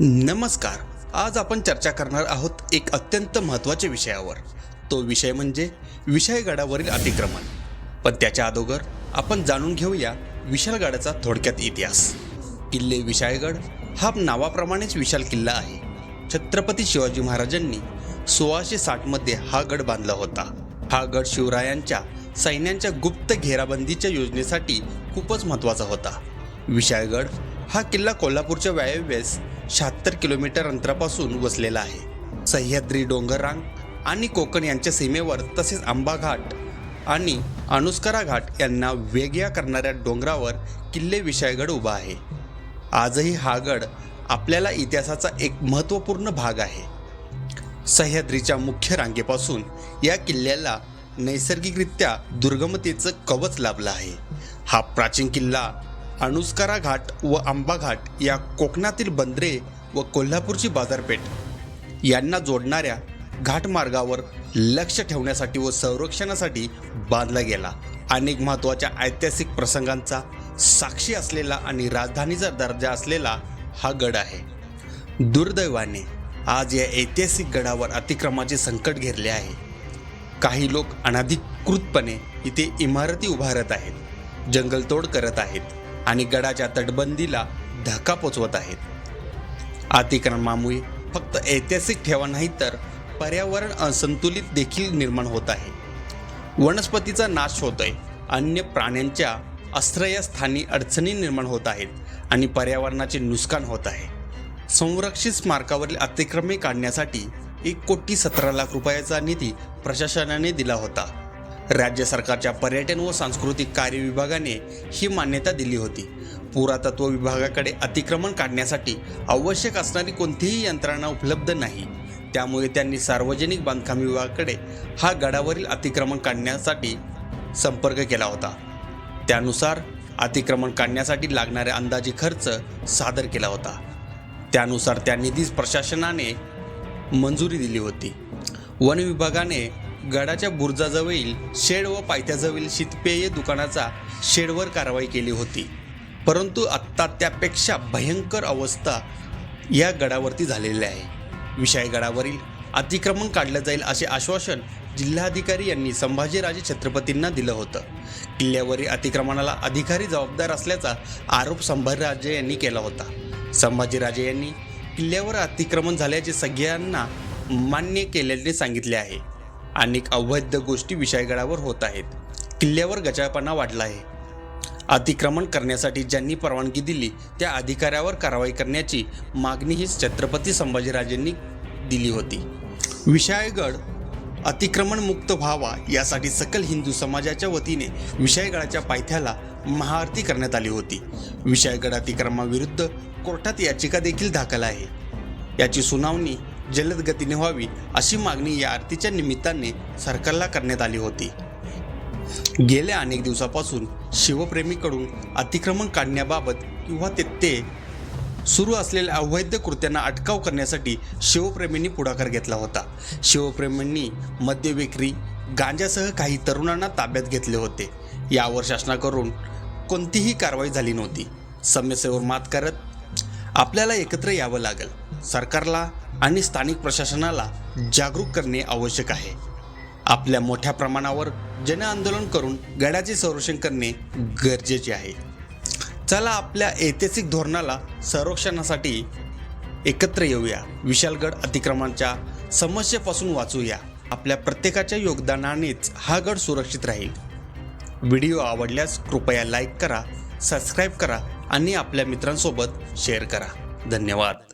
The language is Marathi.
नमस्कार. आज आपण चर्चा करणार आहोत एक अत्यंत महत्त्वाच्या विषयावर. तो विषय म्हणजे विषयगडावरील अतिक्रमण. पण त्याच्या अगोदर आपण जाणून घेऊया विशालगडाचा थोडक्यात इतिहास. किल्ले विशाळगड हा नावाप्रमाणेच विशाल किल्ला आहे. छत्रपती शिवाजी महाराजांनी सोळाशे साठमध्ये हा गड बांधला होता. हा गड शिवरायांच्या सैन्यांच्या गुप्त घेराबंदीच्या योजनेसाठी खूपच महत्त्वाचा होता. विशाळगड हा किल्ला कोल्हापूरच्या वायव्येस शहात्तर किलोमीटर अंतरापासून वसलेला आहे. सह्याद्री डोंगररांग आणि कोकण यांच्या सीमेवर तसेच आंबा घाट आणि अनुस्करा घाट यांना वेगळ्या करणाऱ्या डोंगरावर किल्ले विषयगड उभा आहे. आजही हा गड आपल्याला इतिहासाचा एक महत्त्वपूर्ण भाग आहे. सह्याद्रीच्या मुख्य रांगेपासून या किल्ल्याला नैसर्गिकरित्या दुर्गमतेचं कवच लाभलं आहे. हा प्राचीन किल्ला अनुस्कारा घाट व आंबा घाट या कोकणातील बंदरे व कोल्हापूरची बाजारपेठ. यांना जोडणाऱ्या घाटमार्गावर लक्ष ठेवण्यासाठी व संरक्षणासाठी बांधला गेला. अनेक महत्त्वाच्या ऐतिहासिक प्रसंगांचा साक्षी असलेला आणि राजधानीचा दर्जा असलेला हा गड आहे. दुर्दैवाने आज या ऐतिहासिक गडावर अतिक्रमाचे संकट घेरले आहे. काही लोक अनाधिकृतपणे इथे इमारती उभारत आहेत. जंगलतोड करत आहेत. आणि गडाच्या तटबंदीला धक्का पोचवत आहेत. अतिक्रमणामुळे फक्त ऐतिहासिक ठेवा नाही तर पर्यावरण असंतुलित देखील निर्माण होत आहे. वनस्पतीचा नाश होतोय. अन्य प्राण्यांच्या आश्रयस्थानी अडचणी निर्माण होत आहेत आणि पर्यावरणाचे नुकसान होत आहे. संरक्षित स्मारकावरील अतिक्रमे काढण्यासाठी एक कोटी सतरा लाख रुपयाचा निधी प्रशासनाने दिला होता. राज्य सरकारच्या पर्यटन व सांस्कृतिक कार्य विभागाने ही मान्यता दिली होती. पुरातत्व विभागाकडे अतिक्रमण काढण्यासाठी आवश्यक असणारी कोणतीही यंत्रणा उपलब्ध नाही. त्यामुळे त्यांनी सार्वजनिक बांधकाम विभागाकडे हा गडावरील अतिक्रमण काढण्यासाठी संपर्क केला होता. त्यानुसार अतिक्रमण काढण्यासाठी लागणारे अंदाजे खर्च सादर केला होता. त्यानुसार त्या निधीस प्रशासनाने मंजुरी दिली होती. वन विभागाने गडाच्या बुर्जाजवळील शेड व पायथ्याजवळील शीतपेय दुकानाचा शेडवर कारवाई केली होती. परंतु आत्ता त्यापेक्षा भयंकर अवस्था या गडावरती झालेली आहे. विषय गडावरील अतिक्रमण काढलं जाईल असे आश्वासन जिल्हाधिकारी यांनी संभाजीराजे छत्रपतींना दिलं होतं. किल्ल्यावरील अतिक्रमणाला अधिकारी जबाबदार असल्याचा आरोप संभाजीराजे यांनी केला होता. संभाजीराजे यांनी किल्ल्यावर अतिक्रमण झाल्याचे सगळ्यांना मान्य केल्याचे सांगितले आहे. अनेक अवैध गोष्टी विषयगडावर होत आहेत. किल्ल्यावर गचाळपणा वाढला आहे. अतिक्रमण करण्यासाठी ज्यांनी परवानगी दिली त्या अधिकाऱ्यावर कारवाई करण्याची मागणी ही छत्रपती संभाजीराजेंनी दिली होती. विषयगड अतिक्रमण मुक्त व्हावा यासाठी सकल हिंदू समाजाच्या वतीने विषयगडाच्या पायथ्याला महाआरती करण्यात आली होती. विषयगड अतिक्रमाविरुद्ध कोर्टात याचिका देखील दाखल आहे. याची सुनावणी जलद गतीने व्हावी अशी मागणी या आरतीच्या निमित्ताने सरकारला करण्यात आली होती. गेल्या अनेक दिवसापासून शिवप्रेमीकडून अतिक्रमण काढण्याबाबत किंवा ते ते सुरू असलेल्या अवैध कृत्यांना अटकाव करण्यासाठी शिवप्रेमींनी पुढाकार घेतला होता. शिवप्रेमींनी मद्य विक्री गांजासह काही तरुणांना ताब्यात घेतले होते. यावर शासनाकडून कोणतीही कारवाई झाली नव्हती. समस्येवर मात करत आपल्याला एकत्र यावं लागेल. सरकारला आणि स्थानिक प्रशासनाला जागरूक करणे आवश्यक आहे. आपल्या मोठ्या प्रमाणावर जनआंदोलन करून गडाचे संरक्षण करणे गरजेचे आहे. चला आपल्या ऐतिहासिक धोरणाला संरक्षणासाठी एकत्र येऊया. विशालगड अतिक्रमणाच्या समस्येपासून वाचूया. आपल्या प्रत्येकाच्या योगदानानेच हा गड सुरक्षित राहील. व्हिडिओ आवडल्यास कृपया लाईक करा सबस्क्राईब करा आणि आपल्या मित्रांसोबत शेअर करा. धन्यवाद.